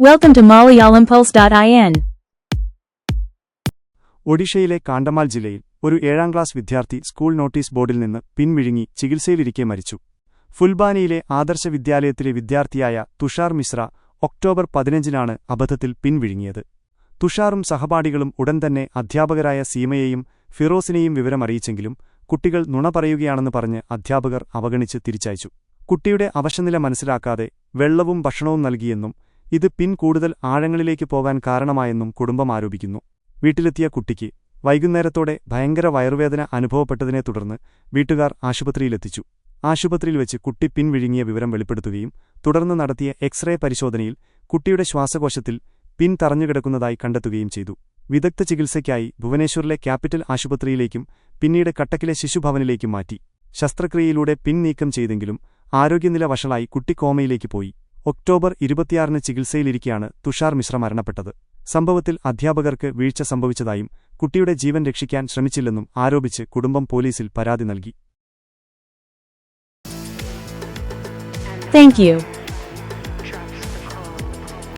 Welcome to MalayalamPulse.in. ഒഡീഷയിലെ കാണ്ടമാൽ ജില്ലയിൽ ഒരു ഏഴാം ക്ലാസ് വിദ്യാർത്ഥി സ്കൂൾ നോട്ടീസ് ബോർഡിൽ നിന്ന് പിൻവിഴുങ്ങി ചികിത്സയിലിരിക്കെ മരിച്ചു. ഫുൽബാനിയിലെ ആദർശ വിദ്യാലയത്തിലെ വിദ്യാർത്ഥിയായ തുഷാർ മിശ്ര ഒക്ടോബർ പതിനഞ്ചിനാണ് അബദ്ധത്തിൽ പിൻവിഴുങ്ങിയത്. തുഷാറും സഹപാഠികളും ഉടൻ തന്നെ അധ്യാപകരായ സീമയെയും ഫിറോസിനെയും വിവരമറിയിച്ചെങ്കിലും കുട്ടികൾ നുണ പറയുകയാണെന്ന് പറഞ്ഞ് അധ്യാപകർ അവഗണിച്ച് തിരിച്ചയച്ചു. കുട്ടിയുടെ അവശനില മനസ്സിലാക്കാതെ വെള്ളവും ഭക്ഷണവും നൽകിയെന്നും ഇത് പിൻ കൂടുതൽ ആഴങ്ങളിലേക്ക് പോകാൻ കാരണമായെന്നും കുടുംബം ആരോപിക്കുന്നു. വീട്ടിലെത്തിയ കുട്ടിക്ക് വൈകുന്നേരത്തോടെ ഭയങ്കര വയറുവേദന അനുഭവപ്പെട്ടതിനെ തുടർന്ന് വീട്ടുകാർ ആശുപത്രിയിലെത്തിച്ചു. ആശുപത്രിയിൽ വെച്ച് കുട്ടി പിൻവിഴുങ്ങിയ വിവരം വെളിപ്പെടുത്തുകയും തുടർന്ന് നടത്തിയ എക്സ്റേ പരിശോധനയിൽ കുട്ടിയുടെ ശ്വാസകോശത്തിൽ പിൻ തറഞ്ഞുകിടക്കുന്നതായി കണ്ടെത്തുകയും ചെയ്തു. വിദഗ്ധ ചികിത്സയ്ക്കായി ഭുവനേശ്വറിലെ ക്യാപിറ്റൽ ആശുപത്രിയിലേക്കും പിന്നീട് കട്ടക്കിലെ ശിശുഭവനിലേക്കും മാറ്റി. ശസ്ത്രക്രിയയിലൂടെ പിൻ നീക്കം ചെയ്തെങ്കിലും ആരോഗ്യനില വഷളായി കുട്ടി കോമയിലേക്ക് പോയി. ഒക്ടോബർ ഇരുപത്തിയാറിന് ചികിത്സയിലിരിക്കെയാണ് തുഷാർ മിശ്ര മരണപ്പെട്ടത് സംഭവത്തിൽ അധ്യാപകർക്ക് വീഴ്ച സംഭവിച്ചതായും കുട്ടിയുടെ ജീവൻ രക്ഷിക്കാൻ ശ്രമിച്ചില്ലെന്നും ആരോപിച്ച് കുടുംബം പോലീസിൽ പരാതി നൽകി Thank you.